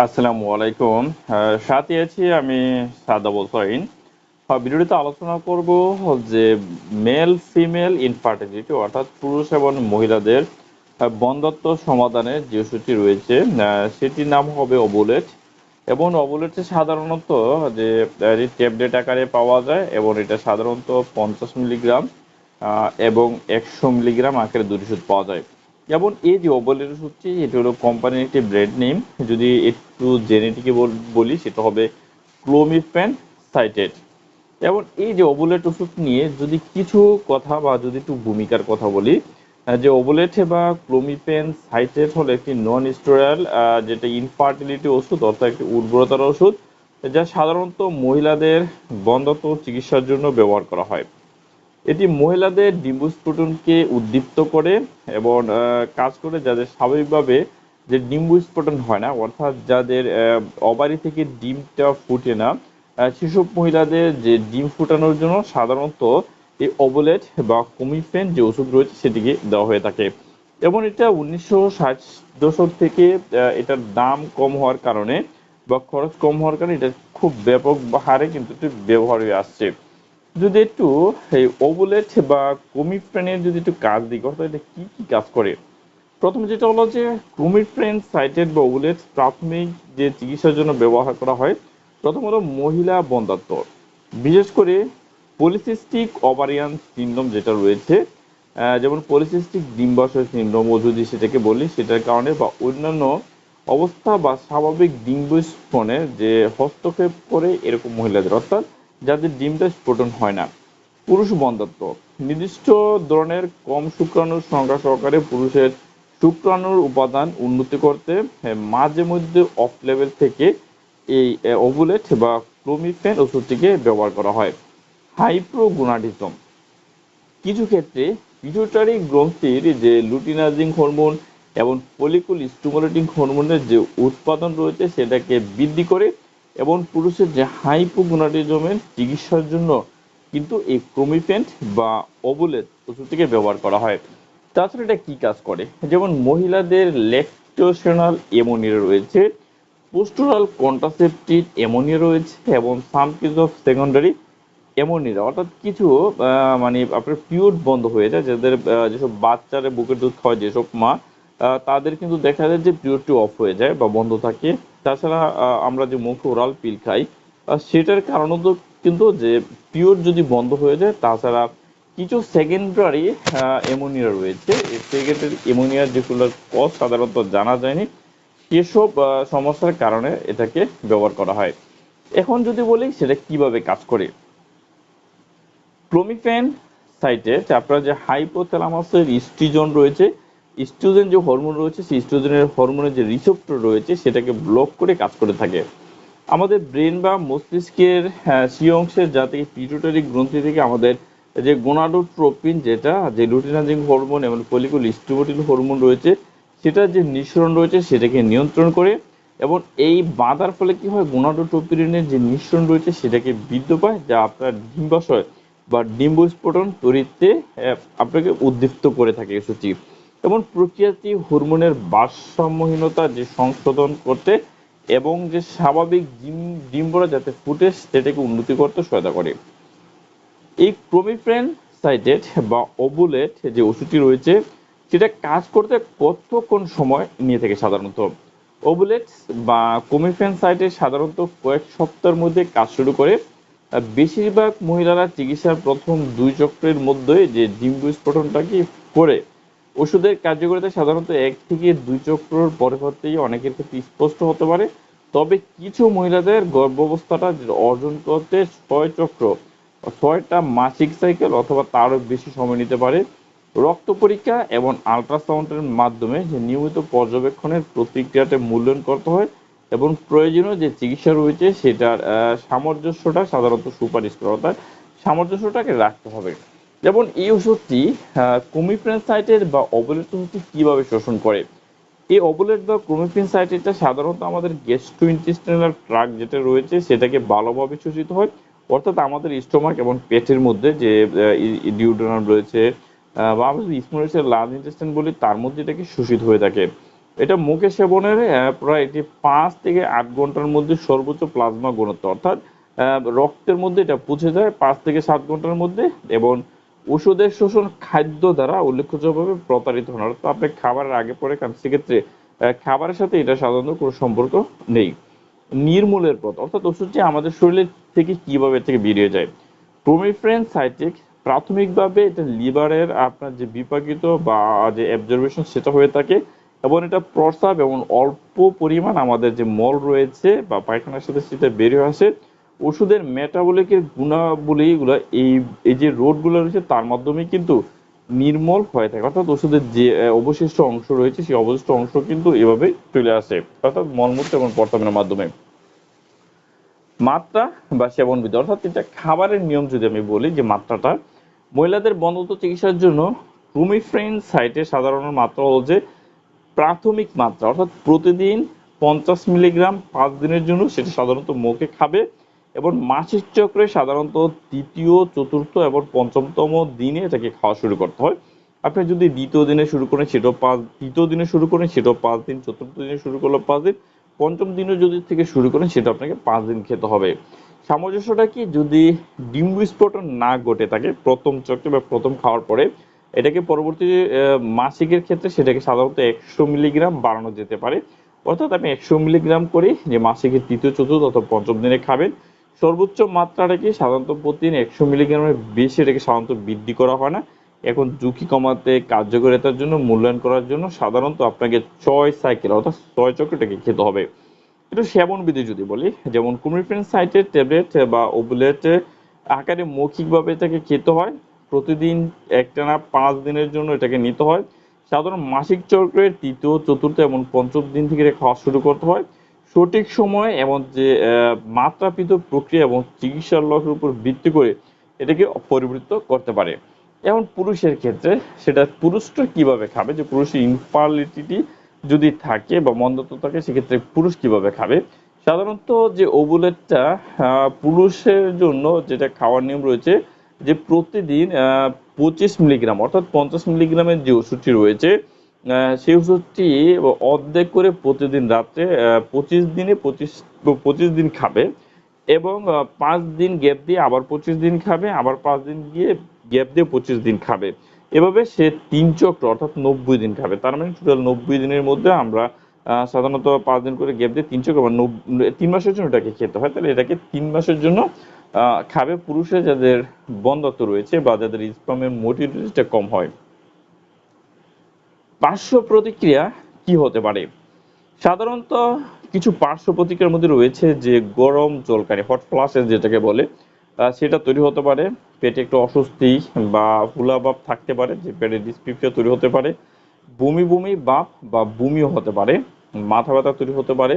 আসসালামু আলাইকুম। সাথে আছি আমি সাদাব হোসাইন ভিডিওটিতে আলোচনা করব যে মেল ফিমেল ইনফার্টিলিটি অর্থাৎ পুরুষ এবং মহিলাদের বন্ধত্ব সমাধানের যে ওষুধটি রয়েছে সেটির নাম হবে অবুলেট এবং অবুলেটে সাধারণত যে ট্যাবলেট আকারে পাওয়া যায় এবং এটা সাধারণত পঞ্চাশ মিলিগ্রাম এবং একশো মিলিগ্রাম আকারে দুটি ওষুধ পাওয়া যায়। যেমন এই যে ওবলের ওষুধটি এটা হলো কোম্পানির একটি ব্র্যান্ড নেম যদি একটু জেনেটিকে বলি সেটা হবে ক্লোমিফেন সাইটেড এবং এই যে ওবুলেট ওষুধ নিয়ে যদি কিছু কথা বা যদি একটু ভূমিকার কথা বলি যে ওবুলেট বা ক্লোমিফেন সাইটেড হলো একটি নন স্টেরয়েল যেটা ইনফার্টিলিটি ওষুধ, অর্থাৎ একটি উর্বরতার ওষুধ, যা সাধারণত মহিলাদের বন্ধ্যত্ব চিকিৎসার জন্য ব্যবহার করা হয়। এটি মহিলাদের ডিম্বস্ফোটনকে উদ্দীপ্ত করে এবং কাজ করে যাদের স্বাভাবিকভাবে যে ডিম্বস্ফোটন হয় না, অর্থাৎ যাদের অবারি থেকে ডিমটা ফুটে না সেসব মহিলাদের যে ডিম ফুটানোর জন্য সাধারণত এই ওবুলেট বা কমিফেন যে ওষুধ রয়েছে সেটিকে দেওয়া হয়ে থাকে। এবং এটা উনিশশো ষাট দশক থেকে এটার দাম কম হওয়ার কারণে বা খরচ কম হওয়ার কারণে এটা খুব ব্যাপক হারে কিন্তু ব্যবহার হয়ে আসছে। যদি একটু এই ওবুলেট বা কমিফ্রেনের যদি একটু কাজ দিই অর্থাৎ এটা কি কি কাজ করে? প্রথম যেটা হলো যে ক্রোমিফ্রেন সাইটেড বা ওবুলেট প্রাথমিক যে চিকিৎসার জন্য ব্যবহার করা হয় প্রথম হলো মহিলা বন্ধাত্ব বিশেষ করে পলিসিস্টিক ওভারিয়ান সিন্ড্রোম যেটা রয়েছে যেমন পলিসিস্টিক ডিম্বাশয় সিন্ড্রোম, ও যদি সেটাকে বলি, সেটার কারণে বা অন্যান্য অবস্থা বা স্বাভাবিক ডিম্বস্ফোনে যে হস্তক্ষেপ করে এরকম মহিলাদের, অর্থাৎ যাদের ডিমটা স্ফোটন হয় না। পুরুষ বন্ধাত্ব। নির্দিষ্ট ধরনের কম শুক্রাণুর সংখ্যা সহকারে পুরুষের শুক্রাণুর উপাদান উন্নতি করতে হ্যাঁ, মাঝে মধ্যে অফ লেভেল থেকে এই ওভুলেট বা ক্লোমিফেন ওষুধটিকে ব্যবহার করা হয়। হাইপ্রোগুনাটিজম কিছু ক্ষেত্রে পিটুইটারি গ্রন্থির যে লুটিনাজিং হরমোন এবং ফলিকুল স্টিমুলেটিং হরমোনের যে উৎপাদন রয়েছে সেটাকে বৃদ্ধি করে এবং পুরুষের যে হাইপোগুনাটিজমের চিকিৎসার জন্য কিন্তু এই ক্রোমিফেন্ট বা ওবুলেট ওষুধটিকে ব্যবহার করা হয়। তাছাড়া এটা কী কাজ করে? যেমন মহিলাদের ল্যাকটোশনাল এমোনিয়া রয়েছে, পোস্টোরাল কন্ট্রাসেপটিভ এমোনিয়া রয়েছে এবং some case of secondary amenorrhoea অর্থাৎ কিছু মানে আপনার পিরিয়ড বন্ধ হয়ে যায়, যাদের যেসব বাচ্চারা বুকের দুধ খাওয়ায়, যেসব মা তাদের কিন্তু দেখা যায় যে পিরিয়ডটি অফ হয়ে যায় বা বন্ধ থাকে। তাছাড়া আমরা যে মুখে ওরাল পিল খাই সেটার সেটার তো কিন্তু যে পিরিয়ড যদি বন্ধ হয়ে যায়, তাছাড়া কিছু সেকেন্ডারি এমোনিয়া রয়েছে। সেকেন্ডারি এমোনিয়ার যেগুলোর কজ সাধারণত জানা যায়নি, সেসব সমস্যার কারণে এটাকে ব্যবহার করা হয়। এখন যদি বলি, সেটা কীভাবে কাজ করে? ক্লোমিফেন সাইটে আপনার যে হাইপোথ্যালামাসের স্টিজন রয়েছে ইস্ট্রোজেন যে হরমোন রয়েছে সেই ইস্ট্রোজেনের হরমোনের যে রিসেপ্টর রয়েছে সেটাকে ব্লক করে কাজ করে থাকে। আমাদের ব্রেন বা মস্তিষ্কের আহ, সি অংশের যা থেকে পিটুটারি গ্রন্থি থেকে আমাদের যে গোনাডোট্রোপিন যেটা যে লুটিনাজিং হরমোন এবং ফলিকুল স্টিমোটিল হরমোন রয়েছে সেটার যে নিঃসরণ রয়েছে সেটাকে নিয়ন্ত্রণ করে এবং এই বাঁধার ফলে কি হয়? গোনাডোট্রোপিনের যে নিঃসরণ রয়েছে সেটাকে বৃদ্ধি পায় যা আপনার ডিম্বাশয় বা ডিম্বস্ফোটন তৈরিতে আহ, আপনাকে উদ্দীপ্ত করে থাকে ওষুধটি এবং প্রক্রিয়াটি হরমোনের ভারসাম্যহীনতা যে সংশোধন করতে এবং যে স্বাভাবিক ডিম, ডিম্বরা যাতে ফুটে সেটাকে উন্নতি করতে সহায়তা করে। এই ক্রোমিফ্রেন সাইটেড বা ওবুলেট যে ওষুধটি রয়েছে, সেটা কাজ করতে কতক্ষণ সময় নিয়ে থাকে সাধারণত? ওবুলেট বা ক্রোমিফ্রেন সাইটে সাধারণত কয়েক সপ্তাহের মধ্যে কাজ শুরু করে। বেশিরভাগ মহিলারা চিকিৎসার প্রথম দুই চক্রের মধ্যে যে ডিম্ব স্ফোটনটাকে করে ওষুধের কার্যকারিতা সাধারণত এক থেকে দুই চক্রর পরে পরেই অনেকের ক্ষেত্রে স্পষ্ট হতে পারে। তবে কিছু মহিলাদের গর্ভাবস্থাটা অর্জন করতে ছয় চক্র, ছয়টা মাসিক সাইকেল অথবা তারও বেশি সময় নিতে পারে। রক্ত পরীক্ষা এবং আল্ট্রাসাউন্ডের মাধ্যমে যে নিয়মিত পর্যবেক্ষণের প্রতিক্রিয়াতে মূল্যায়ন করতে হয় এবং প্রয়োজনীয় যে চিকিৎসা রয়েছে সেটার সামঞ্জস্যটা সাধারণত সুপারিশ করা সামঞ্জস্যটাকে রাখতে হবে। যেমন এই ওষুধটি কুমিফ্রেন সাইটের বা অবলেট ওষুধটি কীভাবে শোষণ করে? এই অবলেট বা ক্রোমিফিন সাইটেটটা সাধারণত আমাদের গ্যাস্ট্রো ইন্টেস্টিনাল ট্রাক যেটা রয়েছে, সেটাকে ভালোভাবে শোষিত হয়। অর্থাৎ আমাদের স্টোমাক এবং পেটের মধ্যে যে ডিউডোনাম রয়েছে বা আমরা যদি স্মোলেসের লার্জ বলি, তার মধ্যে এটাকে শোষিত হয়ে থাকে। এটা মুখে সেবনের প্রায় এটি পাঁচ থেকে আট ঘণ্টার মধ্যে সর্বোচ্চ প্লাজমা ঘনত্ব, অর্থাৎ রক্তের মধ্যে এটা পৌঁছে যায় পাঁচ থেকে সাত ঘণ্টার মধ্যে এবং ওষুধের শোষণ খাদ্য দ্বারা উল্লেখযোগ্যভাবে প্রতারিত হন। অর্থাৎ আপনি খাবারের আগে পরে খান। সেক্ষেত্রে খাবারের সাথে এটা সাধারণত কোনো সম্পর্ক নেই। নির্মূলের পথ। অর্থাৎ ওষুধটি আমাদের শরীরের থেকে কীভাবে থেকে বেরিয়ে যায়? প্রোমিফ্রেন সাইটিক প্রাথমিকভাবে এটা লিভারের আপনার যে বিপাকিত বা যে অ্যাবজর্বেশন সেটা হয়ে থাকে এবং এটা প্রস্রাব এবং অল্প পরিমাণ আমাদের যে মল রয়েছে বা পায়খানার সাথে সেটা বেরিয়ে আসে। ওষুধের মেটাবলিকের গুণাবলীগুলো এই এই যে রোডগুলো রয়েছে, তার মাধ্যমে কিন্তু নির্মল হয়ে থাকে। অর্থাৎ ওষুধের যে অবশিষ্ট অংশ রয়েছে, সেই অবশিষ্ট অংশ কিন্তু এভাবে চলে আসে, অর্থাৎ মলমূত্র এবং প্রস্রাবের মাধ্যমে। মাত্রা বা সেবন বিধি অর্থাৎ এটা খাবারের নিয়ম যদি আমি বলি, যে মাত্রাটা, মহিলাদের বন্ধত্ব চিকিৎসার জন্য রুমিফ্রেন সাইটে সাধারণ মাত্রা হল যে প্রাথমিক মাত্রা, অর্থাৎ প্রতিদিন পঞ্চাশ মিলিগ্রাম পাঁচ দিনের জন্য সেটা সাধারণত মুখে খাবে। এবং মাসিক চক্রে সাধারণত তৃতীয়, চতুর্থ এবং পঞ্চমতম দিনে এটাকে খাওয়া শুরু করতে হয়। আপনি যদি দ্বিতীয় দিনে শুরু করেন, সেটাও পাঁচ, তৃতীয় দিনে শুরু করেন, সেটাও পাঁচ দিন, চতুর্থ দিনে শুরু করলে পাঁচ দিন। পঞ্চম দিনে যদি থেকে শুরু করেন, সেটা আপনাকে পাঁচ দিন খেতে হবে। সামঞ্জস্যটা কি? যদি ডিম বিস্ফোরণ না ঘটে থাকে, প্রথম চক্রে বা প্রথম খাওয়ার পরে, এটাকে পরবর্তী মাসিকের ক্ষেত্রে সেটাকে সাধারণত একশো মিলিগ্রাম বাড়ানো যেতে পারে। অর্থাৎ আপনি একশো মিলিগ্রাম করে যে মাসিকের তৃতীয়, চতুর্থ অথবা পঞ্চম দিনে খাবেন সর্বোচ্চ মাত্রাটাকে সাধারণত প্রতিদিন একশো মিলিগ্রামের বেশি এটাকে সাধারণত বৃদ্ধি করা হয় না। এখন ঝুঁকি কমাতে, কার্যকারিতার জন্য মূল্যায়ন করার জন্য সাধারণত আপনাকে ছয় সাইকেল অর্থাৎ ছয় চক্রটাকে খেতে হবে। একটু সেবন বিধি যদি বলি, যেমন কুমিফ্রেন সাইটের ট্যাবলেট বা ওবুলেট, আকারে মৌখিকভাবে এটাকে খেতে হয়। প্রতিদিন একটানা পাঁচ দিনের জন্য এটাকে নিতে হয়। সাধারণ মাসিক চক্রের তৃতীয়, চতুর্থ এবং পঞ্চম দিন থেকে এটা খাওয়া শুরু করতে হয়। সঠিক সময় এবং যে মাত্রাপিত প্রক্রিয়া এবং চিকিৎসার লক্ষ্যের উপর ভিত্তি করে এটাকে পরিবৃত্ত করতে পারে। এখন পুরুষের ক্ষেত্রে সেটা পুরুষটা কীভাবে খাবে? যে পুরুষের ইনফার্টিলিটি যদি থাকে বা মন্দত্ব থাকে, সেক্ষেত্রে পুরুষ কীভাবে খাবে? সাধারণত যে ওবুলেটটা পুরুষের জন্য যেটা খাওয়ার নিয়ম রয়েছে, যে প্রতিদিন পঁচিশ মিলিগ্রাম অর্থাৎ পঞ্চাশ মিলিগ্রামের যে ওষুধটি রয়েছে সেই ওষুধটি অর্ধেক করে প্রতিদিন রাত্রে পঁচিশ দিনে পঁচিশ পঁচিশ দিন খাবে এবং পাঁচ দিন গ্যাপ দিয়ে আবার পঁচিশ দিন খাবে, আবার পাঁচ দিন গিয়ে গ্যাপ দিয়ে পঁচিশ দিন খাবে। এভাবে সে তিন চক্র, অর্থাৎ নব্বই দিন খাবে। তার মানে টোটাল নব্বই দিনের মধ্যে আমরা সাধারণত পাঁচ দিন করে গ্যাপ দিয়ে তিন চক্র বা তিন মাসের জন্য এটাকে খেতে হয়। তাহলে এটাকে তিন মাসের জন্য খাবে পুরুষে যাদের বন্ধত্ব রয়েছে বা যাদের স্পামের মোটিলিটিটা কম হয়। পার্শ্ব প্রতিক্রিয়া কি হতে পারে? সাধারণত কিছু পার্শ্ব প্রতিক্রিয়ার মধ্যে রয়েছে যে গরম জলকারি হট ফ্লাশেস যেটাকে বলে সেটা তৈরি হতে পারে। পেটে একটু অস্বস্তি বা ফুলাভাব থাকতে পারে, যে পেটে ডিসপিপসিয়া তৈরি হতে পারে। বমি বমি বাপ বা বমিও হতে পারে, মাথা ব্যথা তৈরি হতে পারে,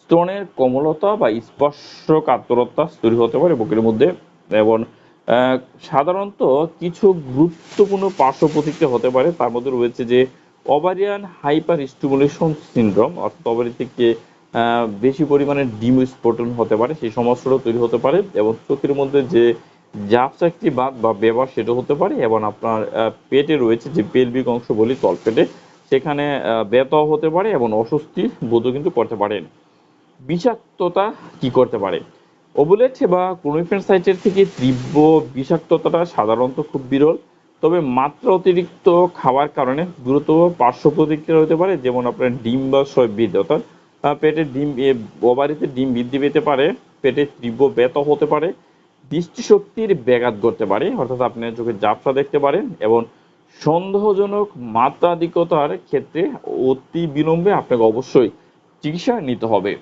স্তনের কোমলতা বা স্পর্শকাতরতা তৈরি হতে পারে বুকের মধ্যে। এবং সাধারণত কিছু গুরুত্বপূর্ণ পার্শ্ব প্রতিক্রিয়া হতে পারে, তার মধ্যে রয়েছে যে ওভারিয়ান হাইপার স্টিমুলেশন সিনড্রোম অর্থাৎ ওভারি থেকে বেশি পরিমাণে ডিম স্ফোটন হতে পারে, সেই সমস্যাটাও তৈরি হতে পারে এবং চোখের মধ্যে যে জাপচাকটি বাদ বা ব্যবহার সেটা হতে পারে এবং আপনার পেটে রয়েছে যে পেলভিক অংশ বলি তলপেটে, সেখানে ব্যথাও হতে পারে এবং অস্বস্তি বোধও কিন্তু করতে পারেন বিষাক্ততা কি করতে পারে? ওবুলেট বা ক্লোমিফেন সাইটের থেকে তীব্র বিষাক্ততাটা সাধারণত খুব বিরল। তবে মাত্রা অতিরিক্ত খাওয়ার কারণে দ্রুত পার্শ্ব প্রতিক্রিয়া হতে পারে, যেমন আপনার ডিম ডিম্বাশয় বৃদ্ধি অর্থাৎ পেটে ডিম ওভারিতে ডিম বৃদ্ধি পেতে পারে, পেটে তীব্র ব্যথা হতে পারে, দৃষ্টিশক্তির ব্যাঘাত করতে পারে, অর্থাৎ আপনার চোখে ঝাপসা দেখতে পারেন এবং সন্দেহজনক মাত্রাধিকতার ক্ষেত্রে অতি বিলম্বে আপনাকে অবশ্যই চিকিৎসা নিতে হবে।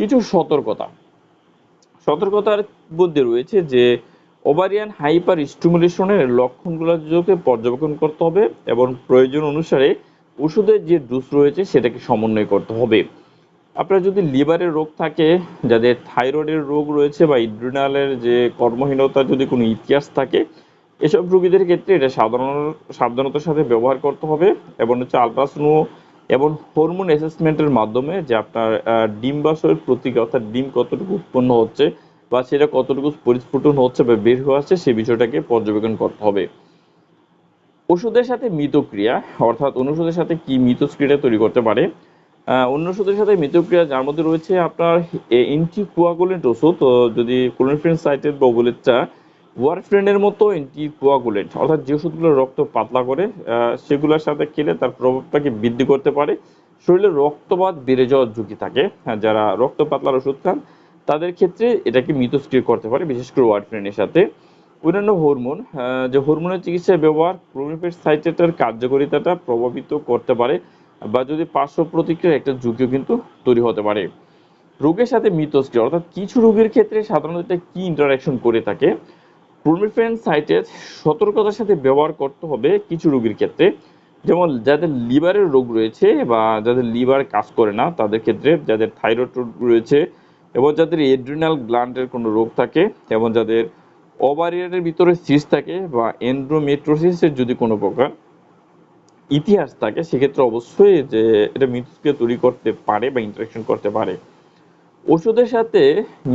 কিছু সতর্কতা। সতর্কতার মধ্যে রয়েছে যে ওভারিয়ান হাইপার স্টিমুলেশনের লক্ষণগুলোকে পর্যবেক্ষণ করতে হবে এবং প্রয়োজন অনুসারে ওষুধের যে ডোজ রয়েছে সেটাকে সমন্বয় করতে হবে। আপনার যদি লিভারের রোগ থাকে, যাদের থাইরয়েডের রোগ রয়েছে বা ইড্রিনালের যে কর্মহীনতার যদি কোনো ইতিহাস থাকে, এসব রোগীদের ক্ষেত্রে এটা সাধারণ, সাবধানতার সাথে ব্যবহার করতে হবে এবং হচ্ছে আলট্রাসোনো এবং হরমোন অ্যাসেসমেন্টের মাধ্যমে যে আপনার ডিম্বাশয়ের প্রতিক্রিয়া অর্থাৎ ডিম কতটুকু উৎপন্ন হচ্ছে বা সেটা কতটুকু পরিস্ফুটন হচ্ছে বা বের হয়ে আসছে সে বিষয়টাকে পর্যবেক্ষণ করতে হবে। ওষুধের সাথে মিতক্রিয়া অর্থাৎ অনুষদের সাথে কি মিতক্রিয়া তৈরি করতে পারে? অন্য ওষুধের সাথে মিথস্ক্রিয়া যার মধ্যে রয়েছে আপনার এন্টি কোয়াগুলেন্ট ওষুধ যদি ক্লোরোফেন সাইটের বা ওগুলেটটা ওয়ারফ্রেনের মতো এন্টি কোয়াগুলেন্ট অর্থাৎ যে ওষুধগুলো রক্ত পাতলা করে সেগুলোর সাথে খেলে তার প্রভাবটাকে বৃদ্ধি করতে পারে। শরীরে রক্তপাত বেড়ে যাওয়ার ঝুঁকি থাকে। হ্যাঁ, যারা রক্ত পাতলার ওষুধ খান তাদের ক্ষেত্রে এটাকে মিথস্ক্রিয় করতে পারে, বিশেষ করে ওয়ারফ্রেনের সাথে। অন্যান্য হরমোন যে হরমোনের চিকিৎসায় ব্যবহার ক্লোরোফেন সাইটেটার কার্যকারিতাটা প্রভাবিত করতে পারে বা যদি পার্শ্ব প্রতিক্রিয়ার একটা ঝুঁকিও কিন্তু তৈরি হতে পারে। রোগের সাথে মিথস্ক্রিয়া অর্থাৎ কিছু রোগের ক্ষেত্রে সাধারণত এটা কি ইন্টারাকশন করে থাকে? ক্লোরোফেন সাইটের সতর্কতার সাথে ব্যবহার করতে হবে কিছু রোগীর ক্ষেত্রে। যেমন যাদের লিভারের রোগ রয়েছে বা যাদের লিভার কাজ করে না, তাদের ক্ষেত্রে যাদের থাইরয়েড রোগ রয়েছে এবং যাদের এড্রিনাল গ্ল্যান্ডের কোনো রোগ থাকে এবং যাদের ওভারিয়ানের ভিতরে সিস থাকে বা এন্ড্রোমেট্রোসিসের যদি কোনো প্রকার ইতিহাস থাকে, সেক্ষেত্রে অবশ্যই যে এটা মিথস্ক্রিয়া তৈরি করতে পারে বা ইন্টারাকশন করতে পারে। ওষুধের সাথে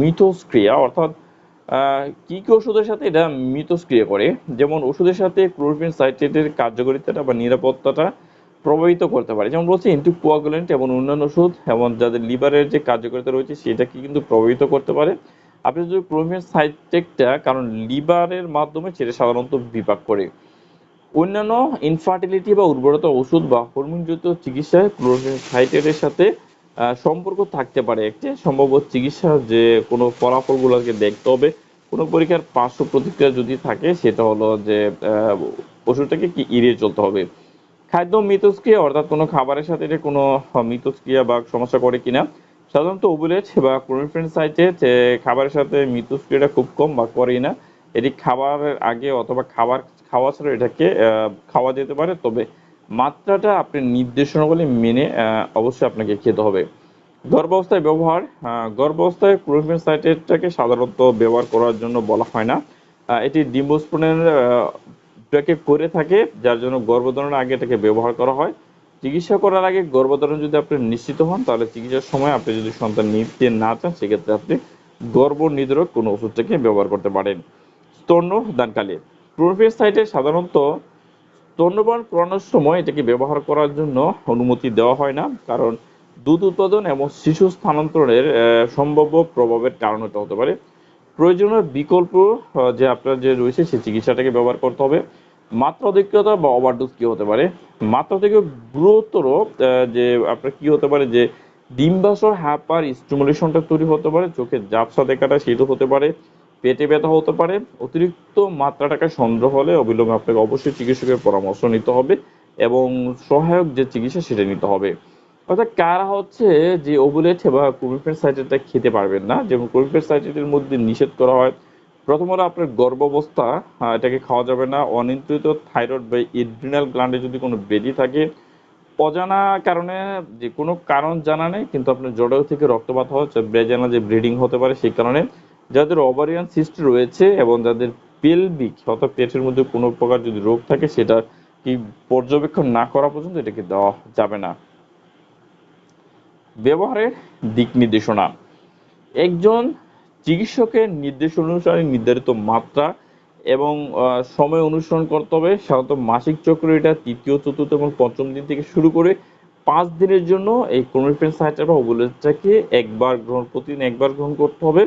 মিথস্ক্রিয়া অর্থাৎ কি কি ওষুধের সাথে? এটা মিথস্ক্রিয়া করে। যেমন ওষুধের সাথে ক্লোরোফিন সাইট্রেটের কার্যকারিতাটা বা নিরাপত্তাটা প্রভাবিত করতে পারে। যেমন বলছি অ্যান্টিকোয়াগুলেন্ট এবং অন্যান্য ওষুধ এবং যাদের লিভারের যে কার্যকারিতা রয়েছে, সেটাকে কিন্তু প্রভাবিত করতে পারে। আপনি যদি ক্লোরোফিন সাইট্রেটটা কারণ লিভারের মাধ্যমে সেটা সাধারণত বিপাক করে। অন্যান্য ইনফার্টিলিটি বা উর্বরতা ওষুধ বা হরমোনযুক্ত চিকিৎসায় ক্লোরোফিন সাইট্রেটের সাথে সম্পর্ক থাকতে পারে একটি। সম্ভাব্য চিকিৎসা যে কোনো ফলাফলগুলোকে দেখতে হবে। কোনো পরীক্ষার পার্শ্ব প্রতিক্রিয়া যদি থাকে, সেটা হলো যে ওষুধটাকে কি এড়িয়ে চলতে হবে। খাদ্য মিথস্ক্রিয়া অর্থাৎ কোনো খাবারের সাথে এটা কোনো মিথস্ক্রিয়া বা সমস্যা করে কিনা। সাধারণত ওবুলেট বা ক্লোরোফেন সাইটে খাবারের সাথে মিথস্ক্রিয়াটা খুব কম বা করেই না, এটি খাবারের আগে অথবা খাবার খাওয়া ছাড়া এটাকে খাওয়া যেতে পারে। তবে মাত্রাটা আপনি নির্দেশনাবলী মেনে অবশ্যই আপনাকে খেতে হবে। গর্ভাবস্থায় ব্যবহার গর্ভাবস্থায় ক্লোরোফেন সাইটেটটাকে সাধারণত ব্যবহার করার জন্য বলা হয় না। এটি ডিম্বস্ফোরণের আহ, টাকে করে থাকে যার জন্য গর্ভধারণের আগে এটাকে ব্যবহার করা হয়। চিকিৎসা করার আগে গর্ভধারণ যদি আপনি নিশ্চিত হন তাহলে চিকিৎসার সময় আপনি যদি সন্তান নিতে না চান সেক্ষেত্রে আপনি গর্ভ নির্ধারক কোনো ওষুধটাকে ব্যবহার করতে পারেন। স্তন্য দানকালে। ক্লোরোফেন সাইটে সাধারণত স্তন্যপান করানোর সময় এটাকে ব্যবহার করার জন্য অনুমতি দেওয়া হয় না কারণ দুধ উৎপাদন এবং শিশু স্থানান্তরের সম্ভাব্য প্রভাবের কারণ এটা হতে পারে। প্রয়োজনীয় বিকল্প যে আপনার যে রয়েছে সেই চিকিৎসাটাকে ব্যবহার করতে হবে। মাত্রা অধিকতা বা ওভারডোজ কি হতে পারে? মাত্রা থেকে গুরুতর যে আপনার কি হতে পারে, যে ডিম্বাশয় হ্যাপার স্টিমুলেশনটা তৈরি হতে পারে, চোখে ঝাপসা দেখাটা সেটা হতে পারে, পেটে ব্যথা হতে পারে, অতিরিক্ত মাত্রাটাকে সন্দেহ হলে অবিলম্বে আপনাকে অবশ্যই চিকিৎসকের পরামর্শ নিতে হবে এবং সহায়ক যে চিকিৎসা সেটা নিতে হবে। অর্থাৎ কারা হচ্ছে যে ওবুলেট বা ক্লোরোফেন সাইটেটটা খেতে পারবেন না, যেমন ক্লোরোফেন সাইটেটের মধ্যে নিষেধ করা হয় প্রথমত আপনার গর্ভাবস্থা এটাকে খাওয়া যাবে না। অনিয়ন্ত্রিত থাইরয়েড বা ইড্রিনাল গ্ল্যান্ডে যদি কোনো বেদি থাকে, অজানা কারণে যে কোনো কারণ জানা নেই, কিন্তু আপনার জরায়ু থেকে রক্তপাত হচ্ছে বেজানা যে ব্লিডিং হতে পারে সেই কারণে যাদের ওভারিয়ান সিস্ট রয়েছে এবং যাদের পেলভিক অর্থাৎ পেটের মধ্যে কোনো প্রকার যদি রোগ থাকে, সেটা কি পর্যবেক্ষণ না করা পর্যন্ত এটাকে দেওয়া যাবে না। ব্যবহারের দিক নির্দেশনা। একজন চিকিৎসকের নির্দেশ অনুসারে নির্ধারিত মাত্রা এবং সময় অনুসরণ করতে হবে। সাধারণত মাসিক চক্র এটা তৃতীয়, চতুর্থ এবং পঞ্চম দিন থেকে শুরু করে পাঁচ দিনের জন্য এই ক্লোরোফেন সাইটার বা ওবুলেটটাকে একবার গ্রহণ, প্রতিদিন একবার গ্রহণ করতে হবে।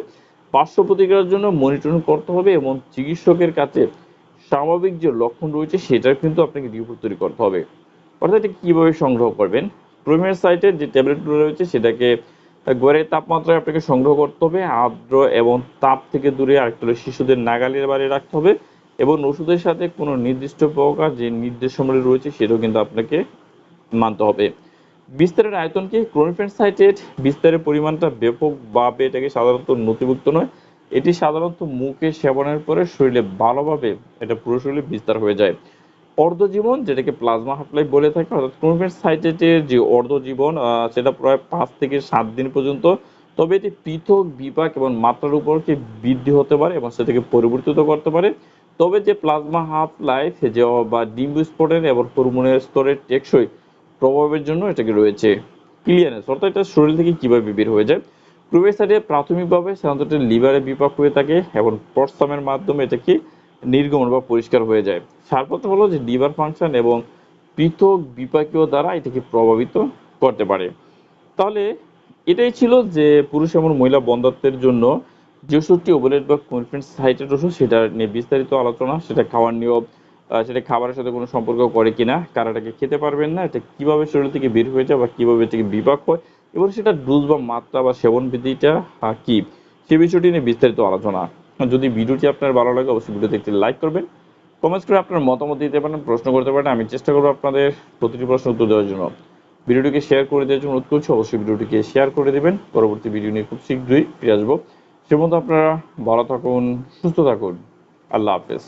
পার্শ্ব প্রতিক্রিয়ার জন্য মনিটরিং করতে হবে এবং চিকিৎসকের কাছে স্বাভাবিক যে লক্ষণ রয়েছে সেটার কিন্তু আপনাকে রিপোর্ট তৈরি করতে হবে। অর্থাৎ এটা কীভাবে সংগ্রহ করবেন? ক্লোরোফেন সাইটের যে ট্যাবলেটগুলো রয়েছে সেটাকে ঘরের তাপমাত্রায় আপনাকে সংগ্রহ করতে হবে, আর্দ্র এবং তাপ থেকে দূরে হলো শিশুদের নাগালের বাইরে রাখতে হবে এবং ওষুধের সাথে কোনো নির্দিষ্ট প্রকার যে নির্দেশনাবলী রয়েছে সেটাও কিন্তু আপনাকে মানতে হবে। বিস্তারের আয়তন কি? ক্লোরোফেন সাইটেট বিস্তারের পরিমাণটা ব্যাপকভাবে এটাকে সাধারণত নথিভুক্ত নয়। এটি সাধারণত মুখে সেবনের পরে শরীরে ভালোভাবে, এটা পুরো শরীরে বিস্তার হয়ে যায়। অর্ধজীবন, যেটাকে প্লাজমা হাফলাই বলে থাকে, অর্থাৎ ক্লোরোফেন সাইটেটের যে অর্ধজীবন সেটা প্রায় পাঁচ থেকে সাত দিন পর্যন্ত, তবে এটি পৃথক বিপাক এবং মাত্রার উপর কি বৃদ্ধি হতে পারে এবং সেটাকে পরিবর্তিত করতে পারে। তবে যে প্লাজমা হাফ লাইফ যে বা ডিম্ব স্পটের এবং হরমোনের স্তরের টেকসই প্রভাবের জন্য এটাকে রয়েছে ক্লিয়ারেন্স অর্থাৎ এটা শরীর থেকে কীভাবে বের হয়ে যায়? প্রবেশারে প্রাথমিকভাবে সাধারণত লিভারে বিপাক হয়ে থাকে এবং প্রস্তাবের মাধ্যমে এটা কি নির্গমন বা পরিষ্কার হয়ে যায়। সারপত্র হলো যে লিভার ফাংশন এবং পৃথক বিপাকীয় দ্বারা এটাকে প্রভাবিত করতে পারে। তাহলে এটাই ছিল যে পুরুষ এবং মহিলা বন্ধাত্বের জন্য যেষট্টি ওভেলেট বা কনফারেন্স সাইটের ওষুধ, সেটা নিয়ে বিস্তারিত আলোচনা, সেটা খাওয়ার নিয়ম সেটা খাবারের সাথে কোনো সম্পর্ক করে কিনা কারাটাকে খেতে পারবেন না, এটা কীভাবে শরীর থেকে বের হয়ে যায় বা কীভাবে থেকে বিপাক হয়, এবং সেটা ডোজ বা মাত্রা বা সেবন বিধিটা কি, সে বিষয়টি নিয়ে বিস্তারিত আলোচনা। যদি ভিডিওটি আপনার ভালো লাগে, অবশ্যই ভিডিওতে একটি লাইক করবেন। কমেন্টস করে আপনার মতামত দিতে পারেন, প্রশ্ন করতে পারেন, আমি চেষ্টা করব আপনাদের প্রতিটি প্রশ্ন উত্তর দেওয়ার জন্য। ভিডিওটিকে শেয়ার করে দেওয়ার জন্য অনুরোধ করছি, অবশ্যই ভিডিওটিকে শেয়ার করে দেবেন। পরবর্তী ভিডিও নিয়ে খুব শীঘ্রই ফিরে আসব। সে মতো আপনারা ভালো থাকুন, সুস্থ থাকুন। আল্লাহ হাফেজ।